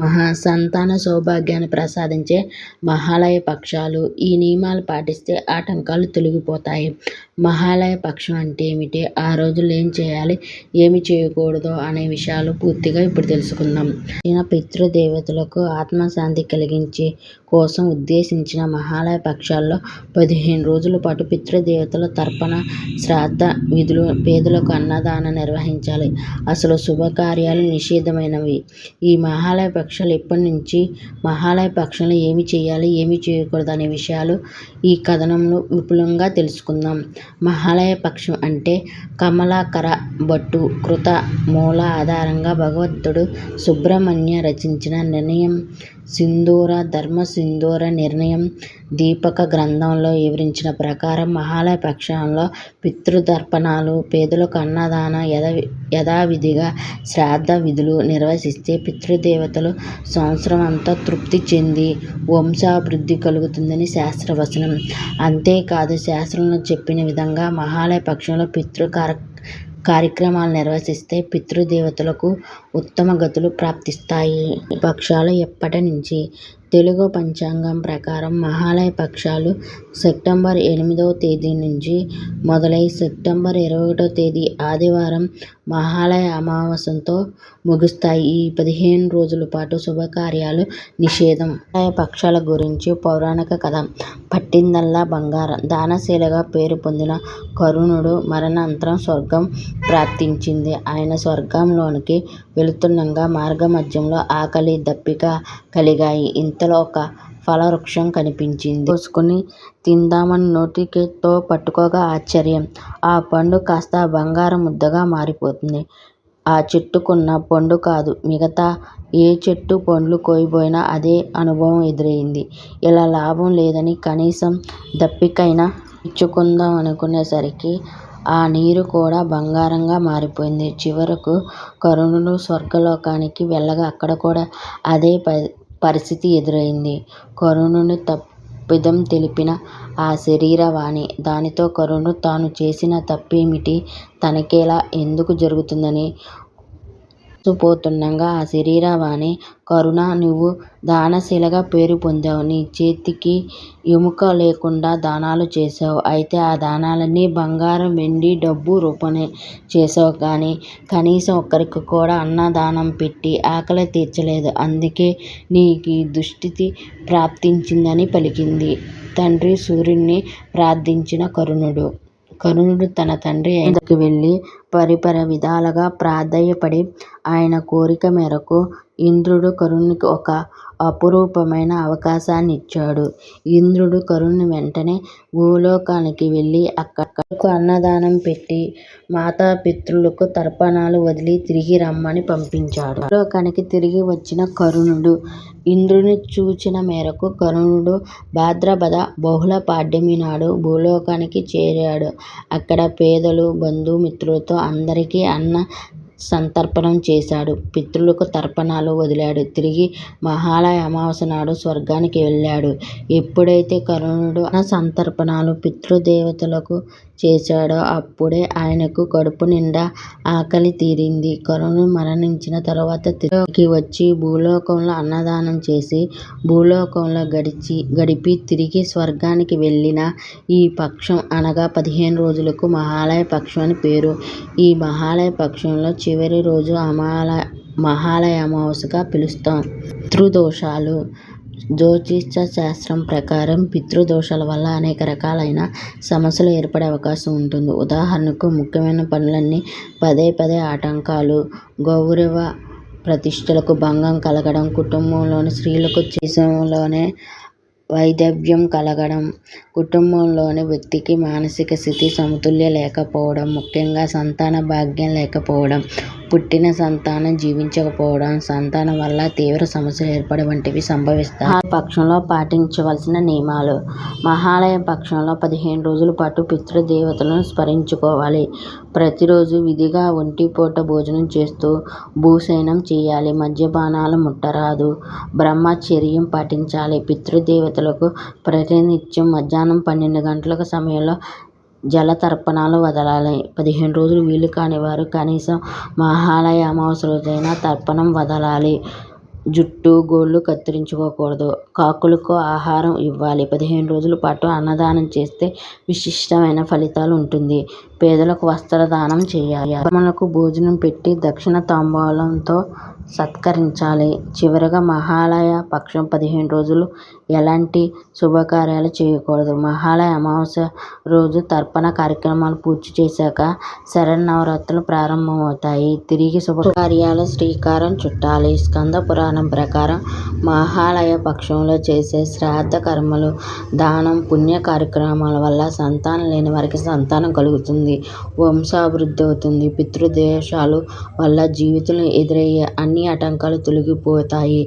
మహా సంతాన సౌభాగ్యాన్ని ప్రసాదించే మహాలయ పక్షాలు. ఈ నియమాలు పాటిస్తే ఆటంకాలు తొలగిపోతాయి. మహాలయ పక్షం అంటే ఏమిటి? ఆ రోజుల్లో ఏం చేయాలి? ఏమి చేయకూడదు? అనే విషయాలు పూర్తిగా ఇప్పుడు తెలుసుకుందాం. చనిపోయిన పితృదేవతలకు ఆత్మశాంతి కలిగించి కోసం ఉద్దేశించిన మహాలయ పక్షాల్లో పదిహేను రోజుల పాటు పితృదేవతల తర్పణ, శ్రాద్ధ విధులు, పేదలకు అన్నదానం నిర్వహించాలి. అసలు శుభకార్యాలు నిషిద్ధమైనవి. ఈ మహాలయ పక్షాలు ఎప్పటి నుంచి? మహాలయ పక్షంలో ఏమి చేయాలి? ఏమి చేయకూడదు? అనే విషయాలు ఈ కథనంలో విపులంగా తెలుసుకుందాం. మహాలయ పక్షం అంటే కమలాకర భట్టు కృత మూల ఆధారంగా భగవంతుడు సుబ్రహ్మణ్య రచించిన నిర్ణయం సింధూర ధర్మసింధూర నిర్ణయం దీపక గ్రంథంలో వివరించిన ప్రకారం మహాలయ పక్షంలో పితృతర్పణాలు, పేదలకు అన్నదానం, యథావిధిగా శ్రాద్ధ విధులు నిర్వహిస్తే పితృదేవతలు సంవత్సరమంతా తృప్తి చెంది వంశాభివృద్ధి కలుగుతుందని శాస్త్రవచనం. అంతేకాదు శాస్త్రంలో చెప్పిన విధంగా మహాలయ పక్షంలో పితృ కార్యక్రమాలు నిర్వహిస్తే పితృదేవతలకు ఉత్తమ గతులు ప్రాప్తిస్తాయి. పక్షాలు ఎప్పటి నుంచి? తెలుగు పంచాంగం ప్రకారం మహాలయ పక్షాలు సెప్టెంబర్ ఎనిమిదవ తేదీ నుంచి మొదలై సెప్టెంబర్ ఇరవై ఒకటో తేదీ ఆదివారం మహాలయ అమావాస్యంతో ముగుస్తాయి. ఈ పదిహేను రోజుల పాటు శుభకార్యాలు నిషేధం మహాలయ పక్షాల గురించి పౌరాణిక కథ. పట్టిందల్లా బంగారం! దానశీలగా పేరు పొందిన కరుణుడు మరణాంతరం స్వర్గం ప్రాప్తించింది. ఆయన స్వర్గంలోనికి వెళుతుండగా మార్గమధ్యంలో ఆకలి, దప్పిక కలిగాయి. ఇంతలో ఒక ఫలవృక్షం కనిపించింది. కోసుకుని తిందామని నోటితో పట్టుకోగా ఆశ్చర్యం! ఆ పండు కాస్త బంగారం ముద్దగా మారిపోతుంది ఆ చెట్టుకున్న పండు కాదు. మిగతా ఏ చెట్టు పండ్లు కోయబోయినా అదే అనుభవం ఎదురైంది. ఇలా లాభం లేదని కనీసం దప్పికైన ఇచ్చుకుందాం అనుకునేసరికి ఆ నీరు కూడా బంగారంగా మారిపోయింది. చివరకు కర్ణుడు స్వర్గలోకానికి వెళ్ళగా అక్కడ కూడా అదే పరిస్థితి ఎదురైంది. కర్ణుని తప్పిదం తెలిపిన ఆ శరీరవాణి. దానితో కర్ణుడు తాను చేసిన తప్పేమిటి? తనకిలా ఎందుకు జరుగుతుందని పోతుండగా ఆ శరీరవాణి కరుణ నువ్వు దానశీలగా పేరు పొందావు. నీ చేతికి ఎముక లేకుండా దానాలు చేశావు. అయితే ఆ దానాలన్నీ బంగారం, వెండి, డబ్బు రూపంలోనే చేశావు గానీ కనీసం ఒక్కరికి కూడా అన్నదానం పెట్టి ఆకలి తీర్చలేదు. అందుకే నీకీ దుస్థితి ప్రాప్తించిందని పలికింది. తండ్రి సూర్యుణ్ణి ప్రార్థించిన కరుణుడు కర్ణుడు తన తండ్రి అయిన వెళ్ళి పరిపర విధాలుగా ప్రాధేయపడి ఆయన కోరిక మేరకు ఇంద్రుడు కర్ణునికి ఒక అపురూపమైన అవకాశాన్నిచ్చాడు. ఇంద్రుడు కరుణుని వెంటనే భూలోకానికి వెళ్ళి అక్కడకు అన్నదానం పెట్టి మాతాపితృలకు తర్పణాలు వదిలి తిరిగి రమ్మని పంపించాడు. భూలోకానికి తిరిగి వచ్చిన కరుణుడు ఇంద్రుని సూచన మేరకు కరుణుడు భాద్రపద బహుళ పాడ్యమి నాడు భూలోకానికి చేరాడు. అక్కడ పేదలు, బంధుమిత్రులతో అందరికీ అన్న సంతర్పణం చేశాడు. పితృలకు తర్పణాలు వదిలాడు. తిరిగి మహాలయ అమావాస్య నాడు స్వర్గానికి వెళ్ళాడు. ఎప్పుడైతే కర్ణుడు అన్న సంతర్పణాలు పితృదేవతలకు చేశాడో అప్పుడే ఆయనకు కడుపునిండా ఆకలి తీరింది. కరుణ మరణించిన తరువాత తిరిగి వచ్చి భూలోకంలో అన్నదానం చేసి భూలోకంలో గడిపి తిరిగి స్వర్గానికి వెళ్ళిన ఈ పక్షం అనగా పదిహేను రోజులకు మహాలయ పక్షం అని పేరు. ఈ మహాలయ పక్షంలో చివరి రోజును మహాలయ అమావాస్యగా పిలుస్తాం. పితృదోషాలు జ్యోతిష్య శాస్త్రం ప్రకారం పితృదోషాల వల్ల అనేక రకాలైన సమస్యలు ఏర్పడే అవకాశం ఉంటుంది. ఉదాహరణకు ముఖ్యమైన పనులన్నీ పదే పదే ఆటంకాలు, గౌరవ ప్రతిష్టలకు భంగం కలగడం, కుటుంబంలోని స్త్రీలకు చేసే విషయంలోనే వైధవ్యం కలగడం, కుటుంబంలోని వ్యక్తికి మానసిక స్థితి సమతుల్య లేకపోవడం, ముఖ్యంగా సంతాన భాగ్యం లేకపోవడం, పుట్టిన సంతానం జీవించకపోవడం, సంతానం వల్ల తీవ్ర సమస్యలు ఏర్పడడం వంటివి సంభవిస్తాయి. మహాలయ పక్షంలో పాటించవలసిన నియమాలు. మహాలయ పక్షంలో పదిహేను రోజుల పాటు పితృదేవతలను స్మరించుకోవాలి. ప్రతిరోజూ విధిగా ఒంటిపూట భోజనం చేస్తూ భూశయనం చేయాలి. మద్యపానాలు ముట్టరాదు. బ్రహ్మచర్యం పాటించాలి. పితృదేవతలకు ప్రతినిత్యం మధ్యాహ్నం పన్నెండు గంటల సమయంలో జలతర్పణాలు వదలాలి. పదిహేను రోజులు వీలు వారు కనీసం మహాలయ అమావాస్య రోజైనా తర్పణం వదలాలి. జుట్టు, గోళ్ళు కత్తిరించుకోకూడదు. కాకులకు ఆహారం ఇవ్వాలి. పదిహేను రోజుల పాటు అన్నదానం చేస్తే విశిష్టమైన ఫలితాలు ఉంటుంది. పేదలకు వస్త్రదానం చేయాలి. బ్రాహ్మణులకు భోజనం పెట్టి దక్షిణ తాంబూలంతో సత్కరించాలి. చివరగా మహాలయ పక్షం పదిహేను రోజులు ఎలాంటి శుభకార్యాలు చేయకూడదు. మహాలయ అమావాస్య రోజు తర్పణ కార్యక్రమాలు పూర్తి చేశాక శరన్నవరాత్రులు ప్రారంభమవుతాయి. తిరిగి శుభకార్యాలు శ్రీకారం చుట్టాలి. స్కంద పురాణం ప్రకారం మహాలయ పక్షంలో చేసే శ్రాద్ధ కర్మలు, దానం, పుణ్య కార్యక్రమాల వల్ల సంతానం లేని వారికి సంతానం కలుగుతుంది. వంశాభివృద్ధి అవుతుంది పితృదేశాలు వల్ల జీవితంలో ఎదురయ్యే అన్ని అన్ని ఆటంకాలు తొలగిపోతాయి.